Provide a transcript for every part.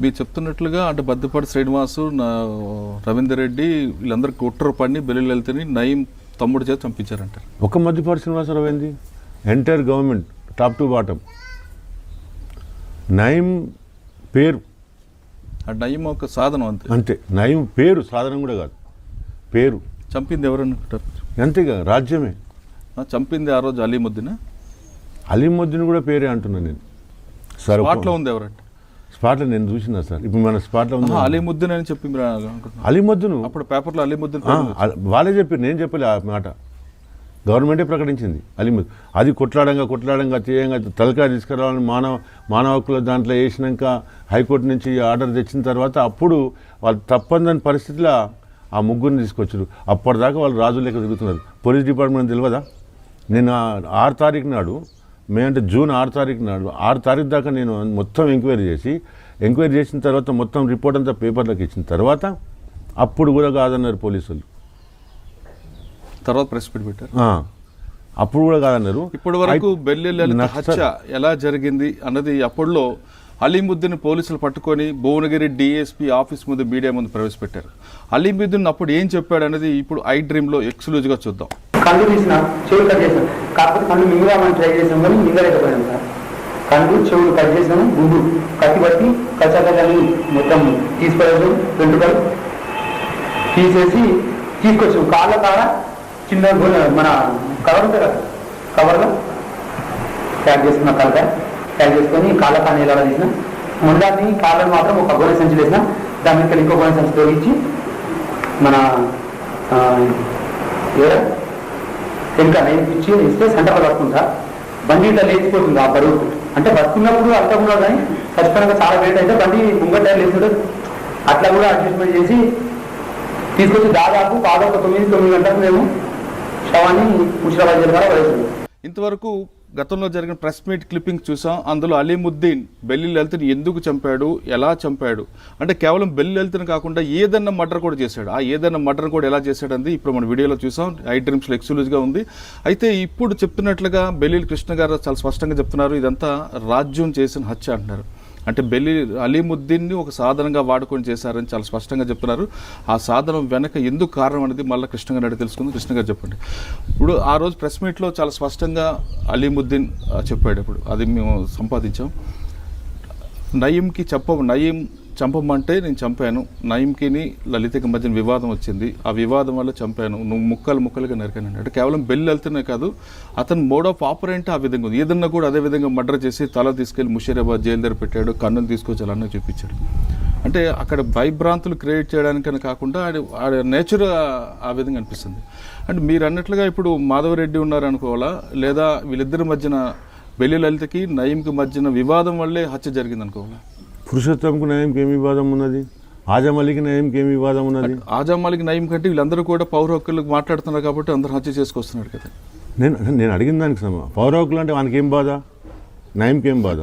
మీరు చెప్తున్నట్లుగా అంటే బద్దపాటి శ్రీనివాసు రవీందర్ రెడ్డి వీళ్ళందరూ కుట్ర పడిని బెల్లి వెళ్తేని నయం తమ్ముడు చేత చంపించారంటారు ఒక మధ్యపాటి శ్రీనివాసరావు ఏంది? Entire government top to bottom నయం పేరు. ఆ నయం ఒక సాధనం అంతే. అంతే. నయం పేరు సాధనం కూడా కాదు. పేరు. చంపింది ఎవరన్నా అంతేగా రాజ్యమే. చంపింది ఆ రోజు అలీముద్దీన్? అలీముద్దీన్ కూడా పేరే అంటున్నా నేను. సార్ ఉంది ఎవరంటే? స్పాట్లో నేను చూసిన సార్. ఇప్పుడు మన స్పాట్లో ఉంది? అలీముద్దీన్ అని చెప్పి. అలీముద్దును? అప్పుడు పేపర్లో అలీముద్దీన్ వాళ్ళే చెప్పారు నేను చెప్పలే ఆ మాట. గవర్నమెంటే ప్రకటించింది అలీముద్ అది కొట్లాడంగా కొట్లాడంగా తీయంగా తలకాయ తీసుకురావాలని మానవ మానవ హక్కుల దాంట్లో వేసినాక హైకోర్టు నుంచి ఆర్డర్ తెచ్చిన తర్వాత అప్పుడు వాళ్ళు తప్పందని పరిస్థితిలో ఆ ముగ్గురిని తీసుకొచ్చారు. అప్పటిదాకా వాళ్ళు రాజు లెక్క తిరుగుతున్నారు. పోలీస్ డిపార్ట్మెంట్ తెలియదా నేను ఆరు తారీఖు నాడు మే అంటే జూన్ ఆరు తారీఖు నాడు. ఆరు తారీఖు దాకా నేను మొత్తం ఎంక్వైరీ చేసి ఎంక్వైరీ చేసిన తర్వాత మొత్తం రిపోర్ట్ అంతా పేపర్లకు ఇచ్చిన తర్వాత అప్పుడు కూడా కాదన్నారు పోలీసులు. తర్వాత ప్రెస్ మీట్ పెట్టారు. అప్పుడు కూడా కాదన్నారు. ఇప్పటి వరకు హత్య ఎలా జరిగింది అన్నది అప్పట్లో అలీముద్దీన్ పోలీసులు పట్టుకొని భువనగిరి డిఎస్పీ ఆఫీస్ ముందు మీడియా ముందు ప్రవేశపెట్టారు. అలీముద్దీన్ అప్పుడు ఏం చెప్పాడు అనేది ఇప్పుడు ఐ డ్రీమ్లో ఎక్స్క్లూజివ్గా చూద్దాం. కళ్ళు తీసిన చెవులు కట్ చేసాం కాకపోతే కళ్ళు మింగదామని ట్రై చేసాం కానీ మింగలేకపోయాం సార్. కళ్ళు చెవులు కట్ చేసాము గుండు కత్తి పట్టి కచ్చకల్ని మొత్తం రెండు వెంట్రుకలు తీసేసి తీసుకొచ్చాం. కాళ్ళ కాడ చిన్న మన కవర్ ఉంటుంది కదా కవర్లో ప్యాక్ చేసుకున్న కలక ప్యాక్ చేసుకొని కాళ్ళ కాని ఇలా తీసిన. ముందాన్ని కాళ్ళని మాత్రం ఒక గోనె సంచి వేసిన. దాని మీద ఇంకో గోనె సంచి తొలగించి మన ఏదో ఇంకా నేర్పించి ఇస్తే సెంటర్లో పట్టుకుంటా బండి ఇట్లా లేచిపోతుంది ఆ బరువు అంటే బతుకున్నప్పుడు అంతా కూడా కానీ ఖచ్చితంగా చాలా వెయిట్ అయితే బండి ముంగట లేచుంటుంది అట్లా కూడా అడ్జస్ట్మెంట్ చేసి తీసుకొచ్చి దాదాపు పాదొక తొమ్మిది తొమ్మిది గంటలకు మేము శవాన్ని ముషిరాబాద్ జిల్లా వేస్తుంది ఇంతవరకు గతంలో జరిగిన ప్రెస్ మీట్ క్లిప్పింగ్ చూసాం. అందులో అలీముద్దీన్ బెల్లి లలితని ఎందుకు చంపాడు? ఎలా చంపాడు? అంటే కేవలం బెల్లి లలితని కాకుండా ఏదన్నా మర్డర్ కూడా చేశాడు. ఆ ఏదన్నా మర్డర్ కూడా ఎలా చేశాడంది ఇప్పుడు మన వీడియోలో చూసాం. ఐ డ్రీమ్స్లో ఎక్స్క్లూజివ్గా ఉంది. అయితే ఇప్పుడు చెప్తున్నట్లుగా బెల్లి కృష్ణ గారు చాలా స్పష్టంగా చెప్తున్నారు. ఇదంతా రాజ్యం చేసిన హత్య అంటున్నారు. అంటే బెల్లి అలీముద్దీన్ని ఒక సాధనంగా వాడుకొని చేశారని చాలా స్పష్టంగా చెప్తున్నారు. ఆ సాధనం వెనక ఎందుకు కారణం అనేది మళ్ళీ కృష్ణ గారు తెలుసుకుంది. కృష్ణ గారు చెప్పండి. ఇప్పుడు ఆ రోజు ప్రెస్ మీట్లో చాలా స్పష్టంగా అలీముద్దీన్ చెప్పాడు ఇప్పుడు. అది మేము సంపాదించాం. నయీంకి చెప్ప నయీం చంపమంటే నేను చంపాను. నయంకిని లలితకి మధ్యన వివాదం వచ్చింది. ఆ వివాదం వల్ల చంపాను. నువ్వు ముక్కలు ముక్కలుగా నరికాను అంటే కేవలం బెల్లి వెళ్తేనే కాదు అతను మోడ్ ఆఫ్ ఆపరెంట్ ఆ విధంగా ఉంది. ఏదన్నా కూడా అదే విధంగా మర్డర్ చేసి తల తీసుకెళ్ళి ముషీరాబాద్ జైలు దగ్గర పెట్టాడు కన్నులు తీసుకొచ్చి అలానే చూపించాడు. అంటే అక్కడ భయభ్రాంతులు క్రియేట్ చేయడానికని కాకుండా ఆడి ఆడ నేచర్ ఆ విధంగా అనిపిస్తుంది. అంటే మీరు అన్నట్లుగా ఇప్పుడు మాధవరెడ్డి ఉన్నారు అనుకోవాలా లేదా వీళ్ళిద్దరి మధ్యన బెల్లి లలితకి నయీంకి మధ్యన వివాదం వల్లే హత్య జరిగింది అనుకోవాలా పురుషోత్తంకు నయంకి ఏమి వివాదం ఉన్నది? ఆజమలికి నయంకి ఏమి వివాదం ఉన్నది? ఆజామాలికి నయీం కంటే వీళ్ళందరూ కూడా పౌర హక్కులకు మాట్లాడుతున్నారు కాబట్టి అందరూ హత్య చేసుకొస్తున్నారు కదా. నేను నేను అడిగిన దానికి సమ పౌరవకులు అంటే వానికి ఏం బాధ? నయంకి ఏం బాధ?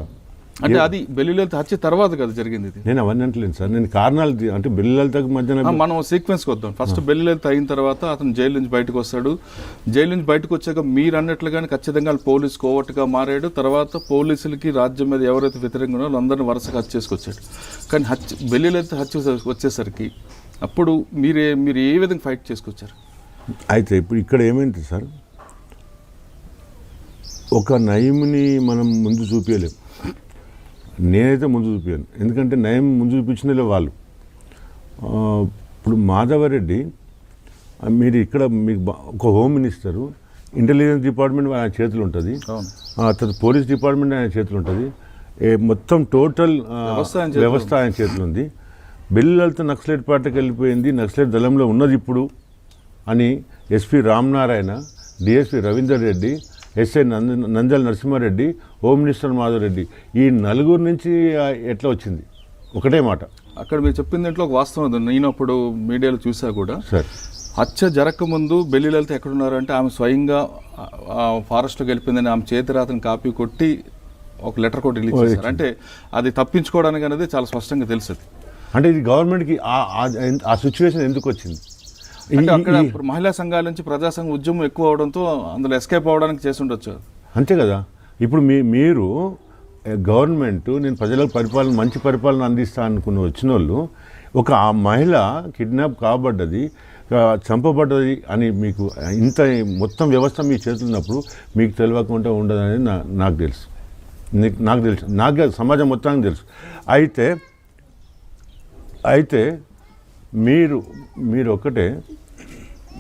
అంటే అది బెల్లిలలిత హత్య తర్వాత కదా జరిగింది ఇది. నేను అవన్నీ అంటలేను సార్. నేను కారణాలు అంటే బిల్లలతో మధ్యన మనం సీక్వెన్స్కి వద్దాం. ఫస్ట్ బెల్లిలలిత అయిన తర్వాత అతను జైలు నుంచి బయటకు వస్తాడు. జైలు నుంచి బయటకు వచ్చాక మీరు అన్నట్లుగానే ఖచ్చితంగా పోలీస్ కోవట్టుగా మారాడు. తర్వాత పోలీసులకి రాజ్యం మీద ఎవరైతే వ్యతిరేకంగా ఉన్నారో అందరిని వరుసగా హత్య చేసుకొచ్చాడు. కానీ హత్య బెల్లిలలిత హత్య వచ్చేసరికి అప్పుడు మీరే మీరు ఏ విధంగా ఫైట్ చేసుకొచ్చారు? అయితే ఇప్పుడు ఇక్కడ ఏమైంది సార్? ఒక నయముని మనం ముందు చూపించలేం నేనైతే ముందు చూపించాను ఎందుకంటే నయం ముందు చూపించినలే వాళ్ళు. ఇప్పుడు మాధవరెడ్డి మీరు ఇక్కడ మీకు ఒక హోమ్ మినిస్టరు ఇంటెలిజెన్స్ డిపార్ట్మెంట్ ఆయన చేతులు ఉంటుంది. తర్వాత పోలీస్ డిపార్ట్మెంట్ ఆయన చేతులు ఉంటుంది. ఏ మొత్తం టోటల్ ఆ, వ్యవస్థ ఆయన చేతిలో వ్యవస్థ ఆయన చేతులు ఉంది. బిల్లులతో నక్సలైట్ పార్టీకి వెళ్ళిపోయింది. నక్సలైట్ దళంలో ఉన్నది ఇప్పుడు అని SP Ramanarayana DSP Ravinder Reddy SI Nanda Nandala Narasimha Reddy home minister Madhava Reddy ఈ నలుగురు నుంచి ఎట్లా వచ్చింది? ఒకటే మాట. అక్కడ మీరు చెప్పిన దాంట్లో ఒక వాస్తవం ఉంది నేను అప్పుడు మీడియాలో చూసా కూడా. సార్. హత్య జరగకముందు బెల్లి లలిత ఎక్కడున్నారు అంటే ఆమె స్వయంగా ఫారెస్ట్లోకి వెళ్ళిపోయిందని ఆమె చేతి రాతని కాపీ కొట్టి ఒక లెటర్ కూడా రిలీజ్ చేశారు. అంటే అది తప్పించుకోవడానికి అనేది చాలా స్పష్టంగా తెలుస్తుంది. అంటే ఇది గవర్నమెంట్కి ఆ- సిచ్యువేషన్ ఎందుకు వచ్చింది? అంటే అక్కడ మహిళా సంఘాల నుంచి ప్రజా సంఘ ఉద్యమం ఎక్కువ అవడంతో అందులో ఎస్కేప్ అవడానికి చేసి ఉండొచ్చు. అంతే కదా. ఇప్పుడు మీ మీరు గవర్నమెంట్ నేను ప్రజలకు పరిపాలన మంచి పరిపాలన అందిస్తా అనుకుని వచ్చిన వాళ్ళు ఒక ఆ మహిళ కిడ్నాప్ కాబడ్డది చంపబడ్డది అని మీకు ఇంత మొత్తం వ్యవస్థ మీ చేతులు ఉన్నప్పుడు మీకు తెలియకుండా ఉండదనేది నా నాకు తెలుసు. నీకు తెలుసు. నాకు సమాజం మొత్తానికి తెలుసు. అయితే అయితే మీరు మీరు ఒకటే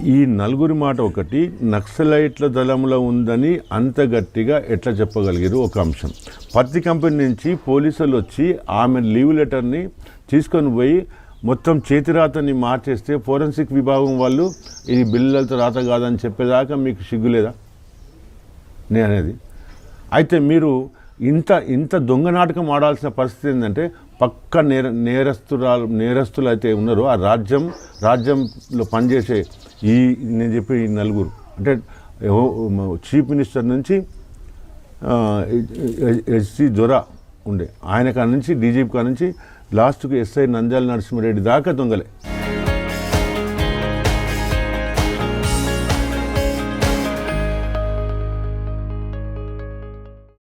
ఈ నలుగురి మాట ఒకటి నక్సలైట్ల దళంలో ఉందని అంత గట్టిగా ఎట్లా చెప్పగలిగారు ఒక అంశం. పత్తి కంపెనీ నుంచి పోలీసులు వచ్చి ఆమె లీవ్ లెటర్ని తీసుకొని పోయి మొత్తం చేతిరాతని మార్చేస్తే ఫోరెన్సిక్ విభాగం వాళ్ళు ఇది బిల్లులతో రాత కాదని చెప్పేదాకా మీకు సిగ్గులేదా? నేను అనేది అయితే మీరు ఇంత ఇంత దొంగ నాటకం ఆడాల్సిన పరిస్థితి ఏంటంటే పక్క నేర నేరస్తురాలు నేరస్తులు అయితే ఉన్నారో ఆ రాజ్యం రాజ్యంలో పనిచేసే ఈ నేను చెప్పి ఈ నలుగురు. అంటే చీఫ్ మినిస్టర్ నుంచి ఎస్సీ జొరా ఉండే. ఆయన కాడ నుంచి డీజీపీ కాడ నుంచి లాస్ట్కి ఎస్ఐ నంజాల నరసింహారెడ్డి దాకా దొంగలే.